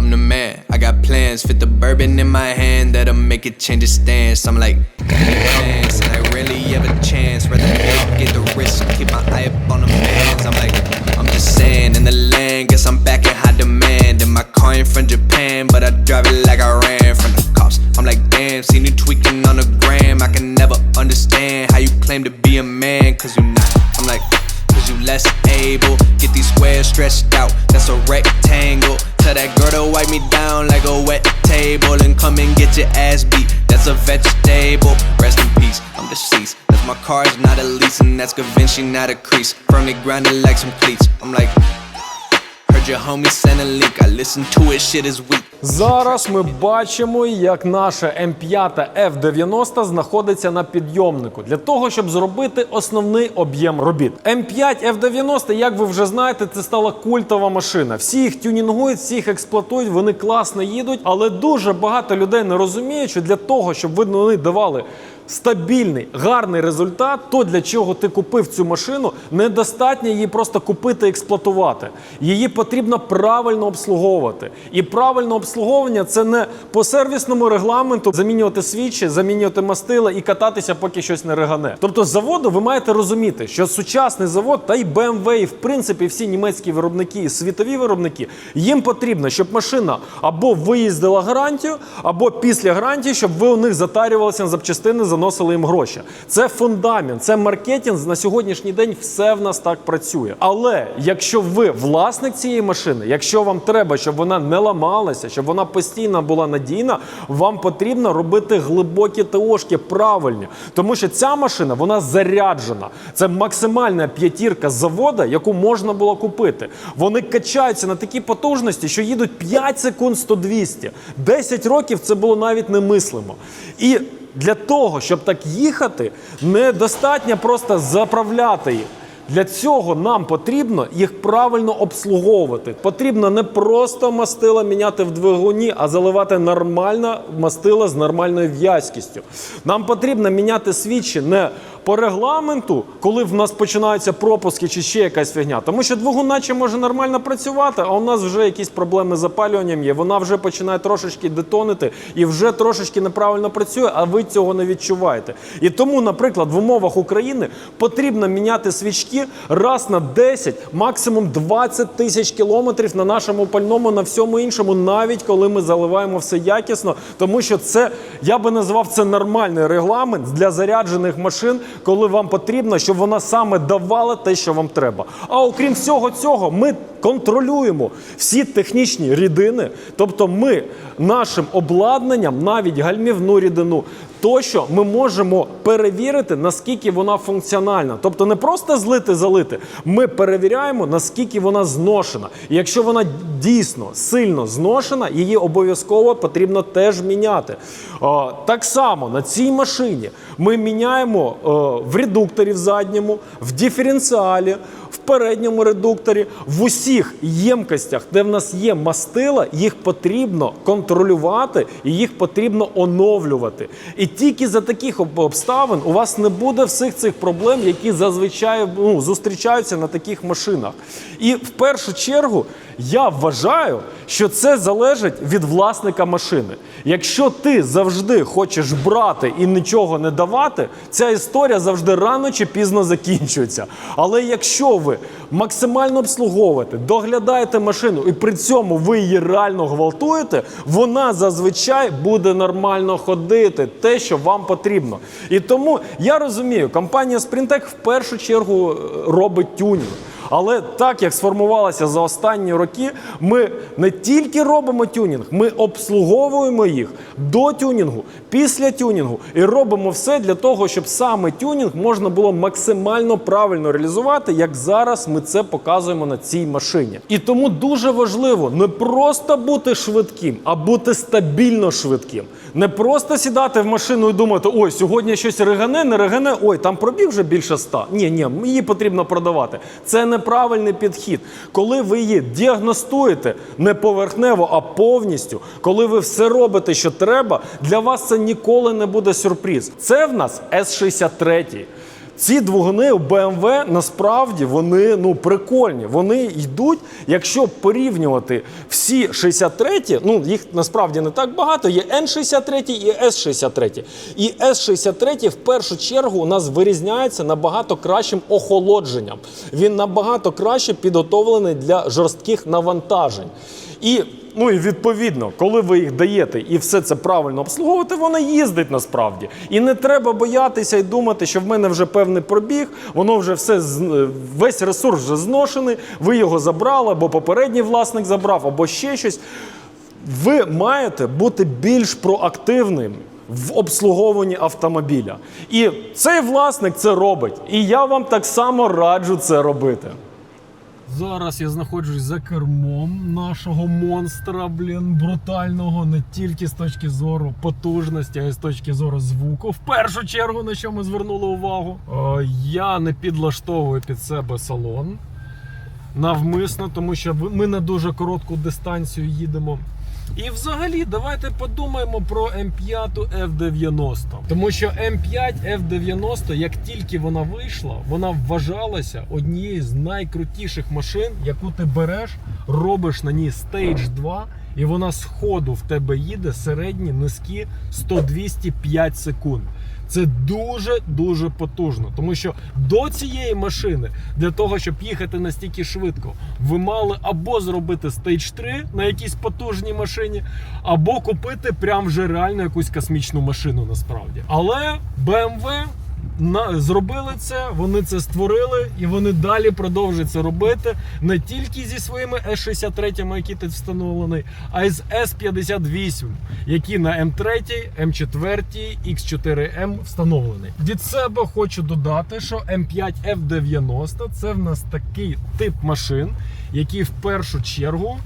I'm the man. I got plans. Fit the bourbon in my hand that'll make it change its stance. I'm like, chance, and I really have a chance. Rather it the risk, keep my eye up on the fans. I'm like, I'm just saying, in the land, guess I'm back in high demand. And my car ain't from Japan, but I drive it like I ran from the cops. I'm like, damn, seen you tweaking on the gram. I can never understand how you claim to be a man, cause you not. I'm like, cause you less able. Get these squares stretched out, that's a rectangle. Tell that girl to wipe me down like a wet table and come and get your ass beat. That's a vegetable. Rest in peace, I'm deceased. That's my car's not a lease and that's convincing not a crease. From Firmly grounded like some cleats. I'm like, heard your homie send a leak. I listen to it, shit is weak. Зараз ми бачимо, як наша М5 F90 знаходиться на підйомнику для того, щоб зробити основний об'єм робіт. М5 F90, як ви вже знаєте, це стала культова машина. Всі їх тюнінгують, всі їх експлуатують, вони класно їдуть, але дуже багато людей не розуміють, що для того, щоб вони давали стабільний, гарний результат, то для чого ти купив цю машину, недостатньо її просто купити і експлуатувати. Її потрібно правильно обслуговувати. І правильне обслуговування це не по сервісному регламенту замінювати свічі, замінювати мастила і кататися, поки щось не ригане. Тобто, з заводу ви маєте розуміти, що сучасний завод та й BMW, і в принципі всі німецькі виробники і світові виробники, їм потрібно, щоб машина або виїздила гарантію, або після гарантії, щоб ви у них затарювалися на запчастини, заносили їм гроші. Це фундамент, це маркетинг. На сьогоднішній день все в нас так працює. Але якщо ви власник цієї машини, якщо вам треба, щоб вона не ламалася, щоб вона постійно була надійна, вам потрібно робити глибокі ТОшки правильні. Тому що ця машина вона заряджена. Це максимальна п'ятірка завода, яку можна було купити. Вони качаються на такі потужності, що їдуть 5 секунд 100-200. 10 років це було навіть немислимо. І для того, щоб так їхати, недостатньо просто заправляти їх. Для цього нам потрібно їх правильно обслуговувати. Потрібно не просто мастила міняти в двигуні, а заливати нормальне мастила з нормальною в'язкістю. Нам потрібно міняти свічі не по регламенту, коли в нас починаються пропуски чи ще якась фігня. Тому що двигун наче може нормально працювати, а у нас вже якісь проблеми з запалюванням є. Вона вже починає трошечки детонити і вже трошечки неправильно працює, а ви цього не відчуваєте. І тому, наприклад, в умовах України потрібно міняти свічки раз на 10, максимум 20 тисяч кілометрів на нашому пальному, на всьому іншому, навіть коли ми заливаємо все якісно, тому що це я би назвав це нормальний регламент для заряджених машин, коли вам потрібно, щоб вона саме давала те, що вам треба. А окрім всього цього, ми контролюємо всі технічні рідини, тобто ми нашим обладнанням, навіть гальмівну рідину. Тощо ми можемо перевірити, наскільки вона функціональна. Тобто не просто злити залити. Ми перевіряємо, наскільки вона зношена. І якщо вона дійсно сильно зношена, її обов'язково потрібно теж міняти. О, так само на цій машині ми міняємо о, в редукторі в задньому, в диференціалі. Передньому редукторі, в усіх ємкостях, де в нас є мастила, їх потрібно контролювати і їх потрібно оновлювати. І тільки за таких обставин у вас не буде всіх цих проблем, які зазвичай ну, зустрічаються на таких машинах. І в першу чергу я вважаю, що це залежить від власника машини. Якщо ти завжди хочеш брати і нічого не давати, ця історія завжди рано чи пізно закінчується. Але якщо ви максимально обслуговуєте, доглядаєте машину і при цьому ви її реально гвалтуєте, вона зазвичай буде нормально ходити, те, що вам потрібно. І тому я розумію, компанія Sprintec в першу чергу е, робить тюнінг. Але так як сформувалося за останні роки, ми не тільки робимо тюнінг, ми обслуговуємо їх до тюнінгу, після тюнінгу і робимо все для того, щоб саме тюнінг можна було максимально правильно реалізувати, як зараз ми це показуємо на цій машині. І тому дуже важливо не просто бути швидким, а бути стабільно швидким. Не просто сідати в машину і думати, ой, сьогодні щось ригане, не ригане, ой, там пробіг вже більше ста. Ні, ні, її потрібно продавати. Це неправильний підхід. Коли ви її діагностуєте не поверхнево, а повністю, коли ви все робите, що треба, для вас це ніколи не буде сюрприз. Це в нас С-63. Ці двигуни у BMW насправді вони ну прикольні. Вони йдуть, якщо порівнювати всі 63, ну їх насправді не так багато. Є N63 і S63. І S63 в першу чергу у нас вирізняється набагато кращим охолодженням. Він набагато краще підготовлений для жорстких навантажень. І Ну і відповідно, коли ви їх даєте і все це правильно обслуговувати, вона їздить насправді. І не треба боятися і думати, що в мене вже певний пробіг, воно вже все з- весь ресурс вже зношений. Ви його забрали, або попередній власник забрав, або ще щось. Ви маєте бути більш проактивним в обслуговуванні автомобіля. І цей власник це робить. І я вам так само раджу це робити. Зараз я знаходжусь за кермом нашого монстра, блін, брутального не тільки з точки зору потужності, а й з точки зору звуку. В першу чергу, на що ми звернули увагу. Е, я не підлаштовую під себе салон навмисно, тому що ми на дуже коротку дистанцію їдемо. І взагалі, давайте подумаємо про М5 F90. Тому що М5 F90, як тільки вона вийшла, вона вважалася однією з найкрутіших машин, яку ти береш, робиш на ній Stage 2, і вона з ходу в тебе їде середні низькі 100-205 секунд. Це дуже дуже потужно, тому що до цієї машини для того, щоб їхати настільки швидко, ви мали або зробити стейдж 3 на якійсь потужній машині, або купити прям вже реально якусь космічну машину насправді. Але BMW на, зробили це, вони це створили, і вони далі продовжують це робити не тільки зі своїми S63, які тут встановлені, а й з S58, які на М3, М4, X4M встановлені. Від себе хочу додати, що М5 F90 це в нас такий тип машин, який в першу чергу.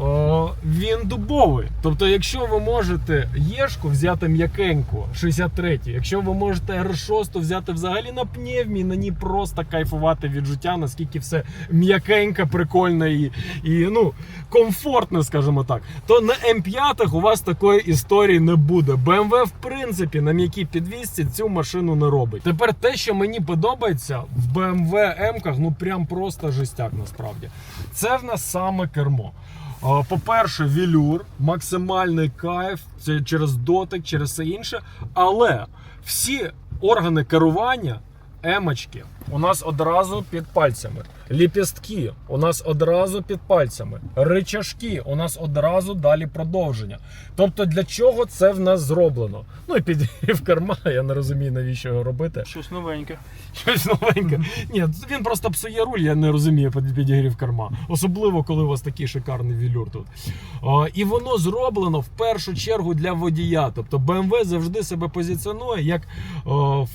О, він дубовий. Тобто, якщо ви можете Єшку взяти м'якеньку 63, якщо ви можете R6 взяти взагалі на пневмі, на ній просто кайфувати від життя, наскільки все м'якеньке, прикольне і, і ну, комфортне, скажімо так, то на М5 у вас такої історії не буде. BMW, в принципі, на м'якій підвісці цю машину не робить. Тепер те, що мені подобається в BMW М-ках, ну прям просто жестяк насправді. Це в нас саме кермо. А, По-перше, вілюр, максимальний кайф, це через дотик, через все інше. Але всі органи керування, емочки, у нас одразу під пальцями. Ліпістки у нас одразу під пальцями. Ричажки у нас одразу далі продовження. Тобто, для чого це в нас зроблено? Ну і підігрів керма, я не розумію, навіщо його робити. Щось новеньке. Щось новеньке. Ні, він просто псує руль, я не розумію під- підігрів керма. Особливо, коли у вас такий шикарний вілюр тут. О, і воно зроблено в першу чергу для водія. Тобто BMW завжди себе позиціонує як, о,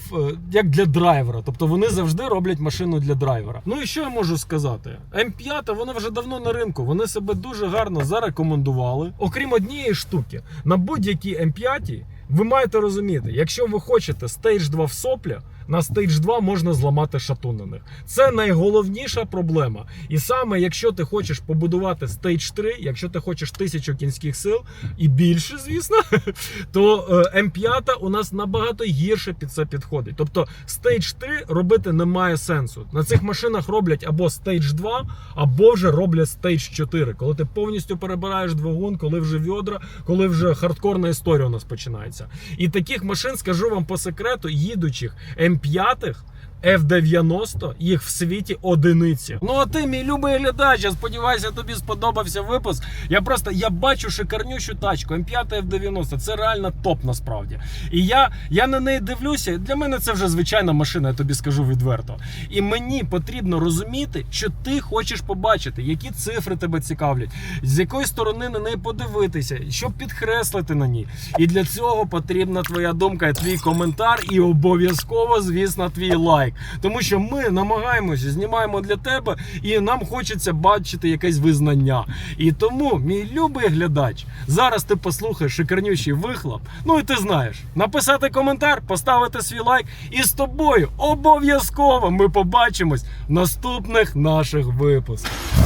як для драйвера. Тобто вони завжди роблять машину для драйвера. Ну і що я можу сказати? М5 вона вже давно на ринку. Вони себе дуже гарно зарекомендували. Окрім однієї штуки, на будь-якій М5 ви маєте розуміти, якщо ви хочете Stage 2 в сопля, на Stage 2 можна зламати шатун на них. Це найголовніша проблема. І саме якщо ти хочеш побудувати Stage 3, якщо ти хочеш тисячу кінських сил і більше, звісно, то е, М5 у нас набагато гірше під це підходить. Тобто Stage 3 робити немає сенсу. На цих машинах роблять або Stage 2, або вже роблять Stage 4, коли ти повністю перебираєш двигун, коли вже відра, коли вже хардкорна історія у нас починається. І таких машин, скажу вам по секрету, їдучих М5. F90 їх в світі одиниці. Ну а ти, мій любий глядач, я сподіваюся, тобі сподобався випуск. Я просто я бачу шикарнющу тачку М5 F90. Це реально топ насправді. І я, я на неї дивлюся. Для мене це вже звичайна машина, я тобі скажу відверто. І мені потрібно розуміти, що ти хочеш побачити, які цифри тебе цікавлять, з якої сторони на неї подивитися, що підкреслити на ній. І для цього потрібна твоя думка, твій коментар і обов'язково, звісно, твій лайк. Тому що ми намагаємося, знімаємо для тебе, і нам хочеться бачити якесь визнання. І тому, мій любий глядач, зараз ти послухаєш шикарнючий вихлоп. Ну і ти знаєш, написати коментар, поставити свій лайк, і з тобою обов'язково ми побачимось в наступних наших випусках.